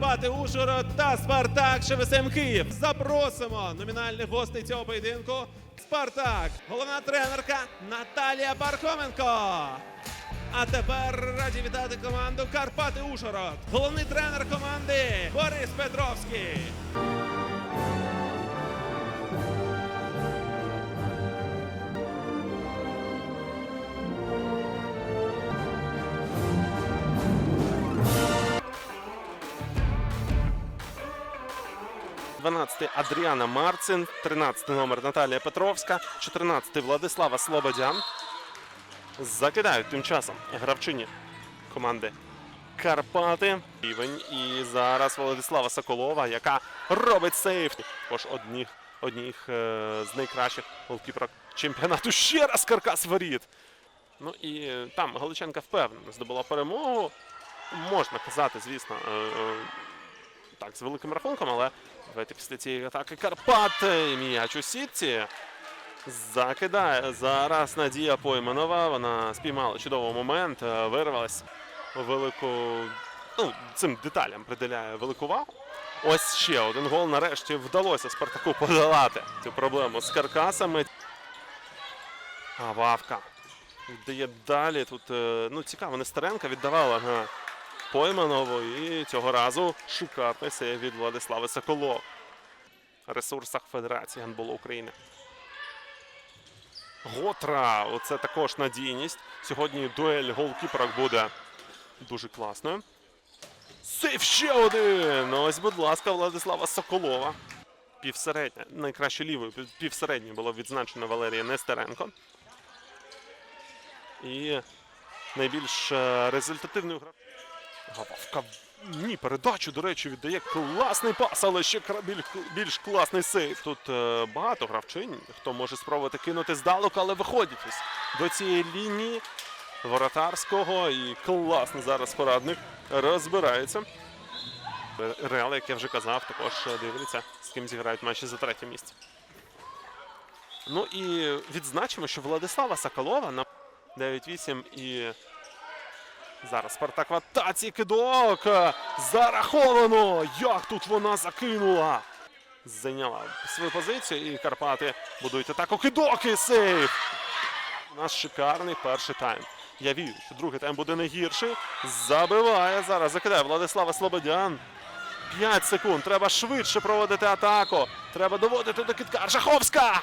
Карпати Ужгород та Спартак ШВСМ Київ. Запросимо номінальних гостей цього поєдинку. Спартак, головна тренерка Наталія Пархоменко. А тепер раді вітати команду Карпати Ужгород. Головний тренер команди Борис Петровський. – 12 Адріана Марцин, 13-й номер Наталія Петровська, 14-й Владислава Слободян. Закидають тим часом гравчині команди Карпати. Рівень. І зараз Владислава Соколова, яка робить сейф. Також одних, одних е, з найкращих голкіперок чемпіонату. Ще раз каркас воріт. Ну і е, там Галиченка впевнено здобула перемогу. Можна казати, звісно, е, так, з великим рахунком, але давайте після цієї атаки Карпати. М'яч у сітці. Закидає зараз Надія Пойманова. Вона спіймала чудовий момент, е, вирвалась велику. Ну, цим деталям приділяє велику увагу. Ось ще один гол. Нарешті вдалося Спартаку подолати цю проблему з каркасами. А Вавка віддає далі. Тут е, ну, цікаво, Нестеренка віддавала на Пойманову і цього разу шикарний сейв від Владислави Соколов. Ресурсах Федерації гандболу України. Готра. Оце також надійність. Сьогодні дуель голкіперок буде дуже класною. Сейв ще один! Ось, будь ласка, Владислава Соколова. Півсередня, найкраще лівою, півсередньою було відзначено Валерія Нестеренко. І найбільш е, результативною гра. Гававка. Ні, передачу, до речі, віддає класний пас, але ще кра- біль- більш класний сейф. Тут е, багато гравчинь, хто може спробувати кинути здалеку, але виходять ось до цієї лінії воротарського. І класно зараз порадник розбирається. Реал, як я вже казав, також дивляться, з ким зіграють матчі за третє місце. Ну і відзначимо, що Владислава Соколова на 9-8 і Зараз Спартак в атаці кидок. Зараховано! Як тут вона закинула? Зайняла свою позицію і Карпати будують атаку. Кидок і сейв! У нас шикарний перший тайм. Я вірю, що другий тайм буде не гірший. Забиває зараз. Закидає Владислава Слободян. 5 секунд. Треба швидше проводити атаку. Треба доводити до китка. Аршаховська!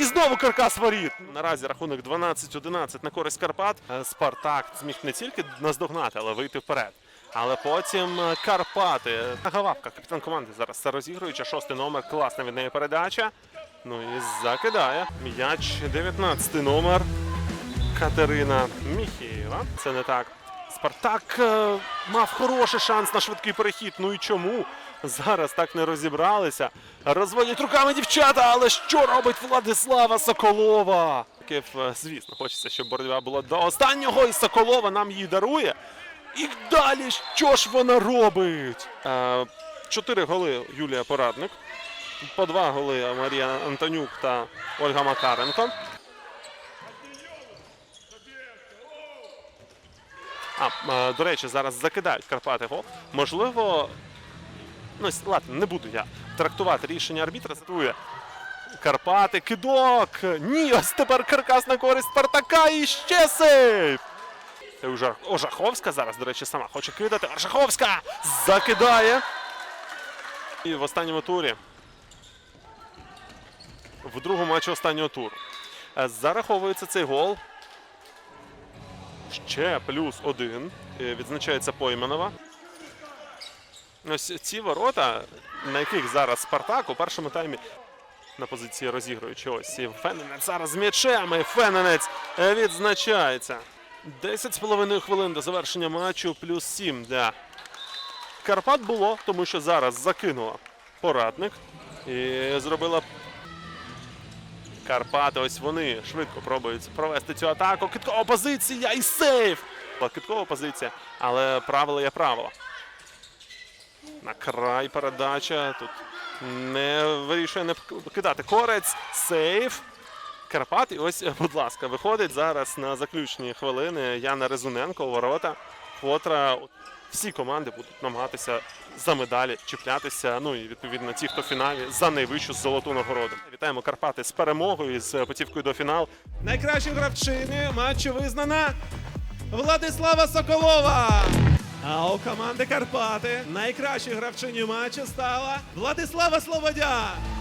І знову каркас воріт. Наразі рахунок 12-11 на користь Карпат. Е, Спартак зміг не тільки наздогнати, але вийти вперед. Але потім е, Карпати. Гававка, капітан команди зараз це розігруюча. Шостий номер. Класна від неї передача. Ну і закидає. М'яч 19 номер. Катерина Міхєєва. Це не так. Спартак е, мав хороший шанс на швидкий перехід. Ну і чому? Зараз так не розібралися. Розводять руками дівчата, але що робить Владислава Соколова? Київ, е, звісно, хочеться, щоб боротьба була до останнього, і Соколова нам її дарує. І далі що ж вона робить? Е, Чотири голи Юлія Порадник. По два голи Марія Антонюк та Ольга Макаренко. А, е, до речі, зараз закидають Карпати гол. Можливо, ну ладно, не буду я трактувати рішення арбітра. Цитує Карпати, кидок. Ні, ось тепер каркас на користь Спартака і ще сейф. Ожаховська зараз, до речі, сама хоче кидати. Ожаховська закидає. І в останньому турі. В другому матчі останнього туру. Е, Зараховується цей гол. Ще плюс один. Е, Відзначається Пойманова. Ось ці ворота, на яких зараз Спартак у першому таймі на позиції розігруючи. Ось і Фененець зараз з м'ячем. І Фененець е, відзначається. 10,5 хвилин до завершення матчу, плюс 7 для Карпат було, тому що зараз закинула порадник і зробила Карпати, ось вони швидко пробують провести цю атаку. Киткова позиція і сейф! Киткова позиція, але правило є правило. На край передача. Тут не вирішує не кидати. Корець, сейф. Карпат. І ось, будь ласка, виходить зараз на заключні хвилини Яна Резуненко у ворота. Вкотре всі команди будуть намагатися за медалі чіплятися. Ну і відповідно ті, хто в фіналі за найвищу золоту нагороду. Вітаємо Карпати з перемогою з путівкою до фіналу. Найкращою гравчиною матчу визнана Владислава Соколова. А у команди Карпати найкращою гравчиною матчу стала Владислава Слободян.